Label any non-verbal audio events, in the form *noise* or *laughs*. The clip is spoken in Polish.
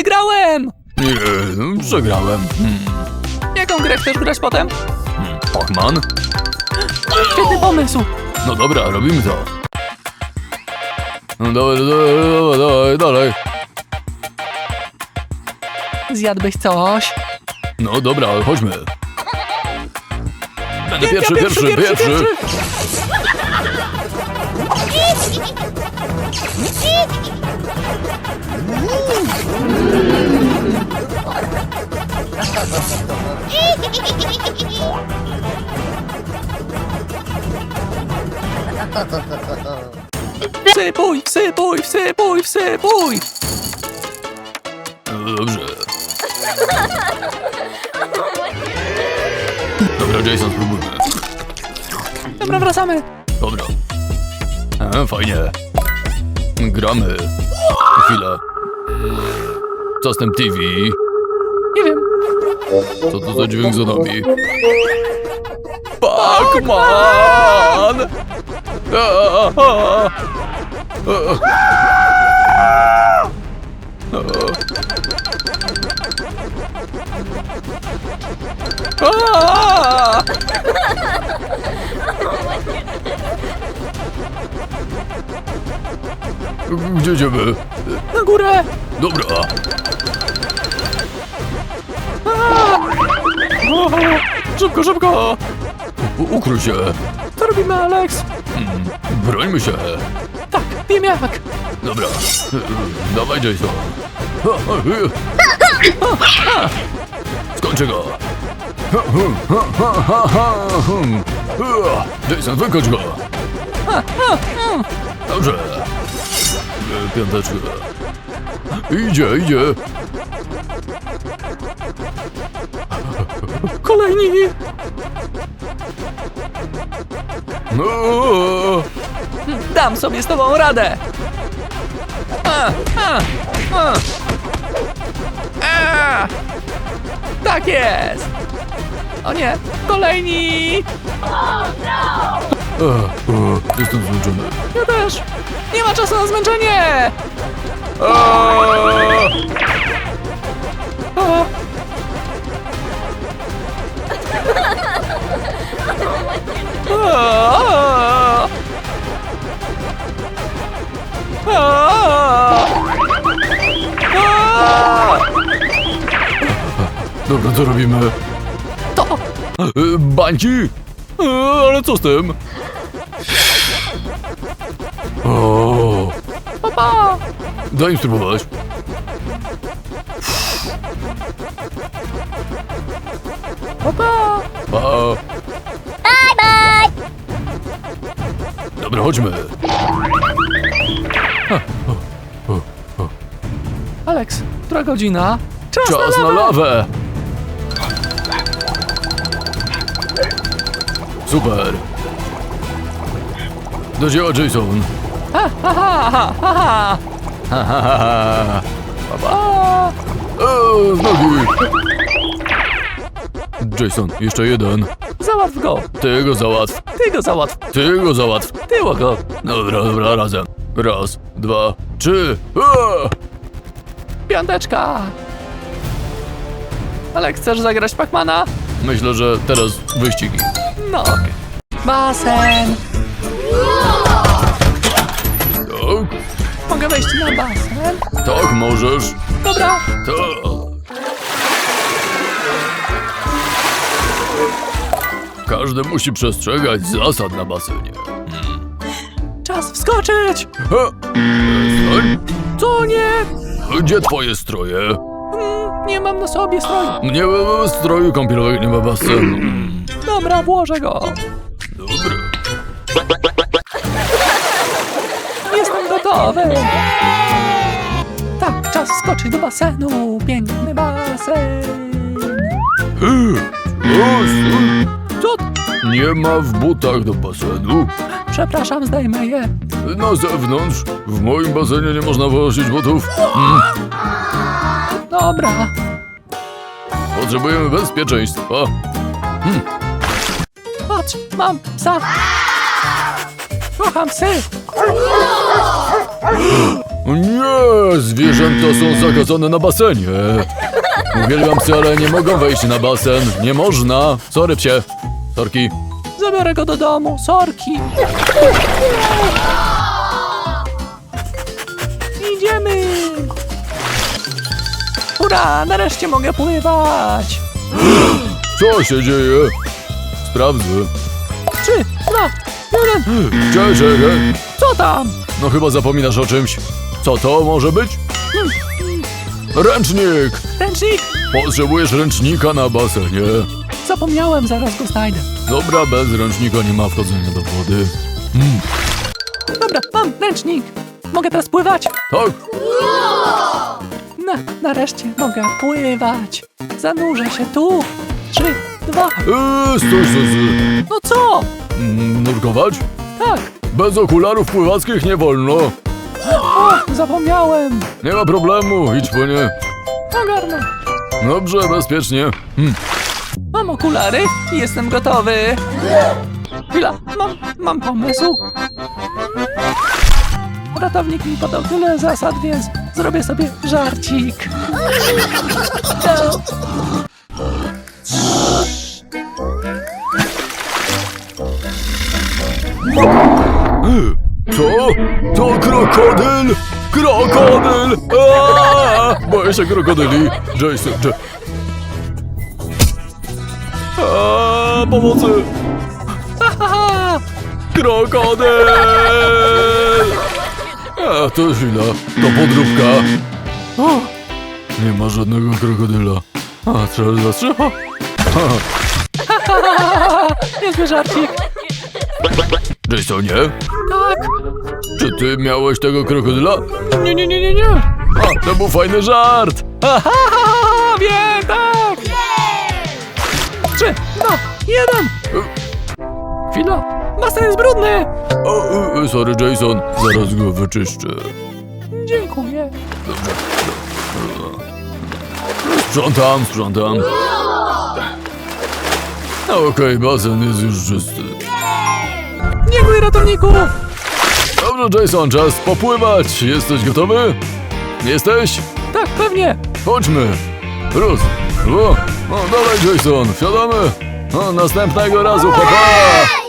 Wygrałem! Nie, przegrałem. Hmm. Jaką grę chcesz grać potem? Hmm. Pachman? Świetny pomysł! No dobra, robimy to. No dawaj, dawaj, dawaj, dalej. Zjadłbyś coś? No dobra, chodźmy. Będę Ja pierwszy, pierwszy, pierwszy. Wsypuj, wsypuj, wsypuj, wsypuj! Dobrze. Dobra, Jason, spróbujmy. Dobra, wracamy. Dobra. A, fajnie. Gramy. Chwilę. Co z tym TV? Nie wiem. Co to za dźwięk za nami? Pac-Man! A. Aaaa! Gdzie idziemy? Górę! Dobra. O, szybko, szybko! U- Ukryj się. Co robimy, Alex? Hmm, Brońmy się. Tak, wiem jak. Dobra. Dawaj, Jason. Skończę go. Jason, wykończ go. Dobrze. Piąteczkę. Idzie, idzie. Kolejni! No. Dam sobie z tobą radę! A, a, a. A. Tak jest! O nie, kolejni! E, e, Jestem zmęczony. Ja też! Nie ma czasu na zmęczenie! Dobra, co robimy? To! E, Bańki? E, Ale co z tym? O, Papa! Daj im spróbować. Papa! Pa. Bye, bye. Dobra, chodźmy. Alex, która godzina? Czas, Czas na na lawę! lawę. Super. Do dzieła, Jason. Ha, ha, ha, ha, ha, ha. Ha, ha, ha, nogi. Jason, jeszcze jeden. Załatw go! Ty go załatw. Ty go załatw! Ty go załatw. Tyło go! Dobra, dobra, razem. Raz, dwa, trzy. A! Piąteczka! Alex, chcesz zagrać Pacmana? Myślę, że teraz wyścigi. No okej. Basen! Mogę wejść na basen? tak możesz. Dobra! Tak. Każdy musi przestrzegać zasad na basenie. Czas wskoczyć! Ha! Co nie? Gdzie twoje stroje? Mm, nie mam na sobie stroju. Nie ma stroju kąpielowego, nie ma basenu. Dobra, włożę go. Dobra. Gotowy. Tak, czas wskoczyć do basenu. Piękny basen. Co? Nie ma w butach do basenu. Przepraszam, zdejmę je. Na zewnątrz. W moim basenie nie można włożyć butów. Mm, Dobra. potrzebujemy bezpieczeństwa. Patrz, mam psa. Kocham psy. *gasps* Nie, zwierzęta są zakazane na basenie. Uwielbiam psy, ale nie mogą wejść na basen. Nie można. Sorry psie. Sorki. Zabiorę go do domu, sorki. Idziemy. Hurra, nareszcie mogę pływać. *gasps* Co się dzieje? Sprawdzę. Trzy, dwa, jeden. *gasps* Cześć. Co tam? No chyba zapominasz o czymś. Co to może być? Ręcznik! Ręcznik. Potrzebujesz ręcznika na basenie. Zapomniałem, zaraz go znajdę. Dobra, bez ręcznika nie ma wchodzenia do wody. Dobra, mam ręcznik. Mogę teraz pływać? Tak? Na, nareszcie mogę pływać. Zanurzę się tu. Trzy, dwa. Eee, stój, stój, stój. No co? Mm, Nurkować? Tak. Bez okularów pływackich nie wolno. O, zapomniałem. Nie ma problemu, idź po nie. Ogarnę. Dobrze, bezpiecznie. Hmm. Mam okulary i jestem gotowy. Chwila, mam, mam pomysł. Ratownik mi podał tyle zasad, więc zrobię sobie żarcik. No. Co? To krokodyl! Krokodyl! Aaaa! Boję się krokodyli. Jason, J... Aaaa, pomocy! *laughs* Krokodyl! A, to chwila. To podróbka. O, nie ma żadnego krokodyla. A, trzeba zatrzymać. *laughs* niezły żarcik. Jasonie, Tak. czy ty miałeś tego krokodyla? Nie, nie, nie, nie, nie. A, to był fajny żart! Aha, wiem, tak. Trzy, dwa, jeden. Chwila, basen jest brudny. O, o, sorry, Jason, zaraz go wyczyszczę. Dziękuję. Sprzątam, sprzątam. Okej, basen jest już czysty. Ratowniku. Dobrze, Jason, czas popływać. Jesteś gotowy? Jesteś? Tak, pewnie. Chodźmy. Rus. O, o, dalej, Jason, wsiadamy. O, następnego razu, papa!